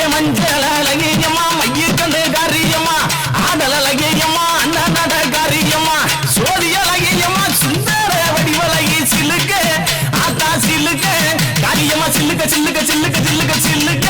ஏ மஞ்சள் அழகியம்மா மைய கண்டு காரியம்மா ஆடல் அழகியம்மா அண்ணா நட காரியம்மா சோதி அழகியம்மா சுந்தர வடிவலகி சில்லுக்க ஆத்தா சில்லுக்க காரியம்மா சில்லுக்க சில்லுக்க சில்லுக்க சில்லுக்க சில்லுக்க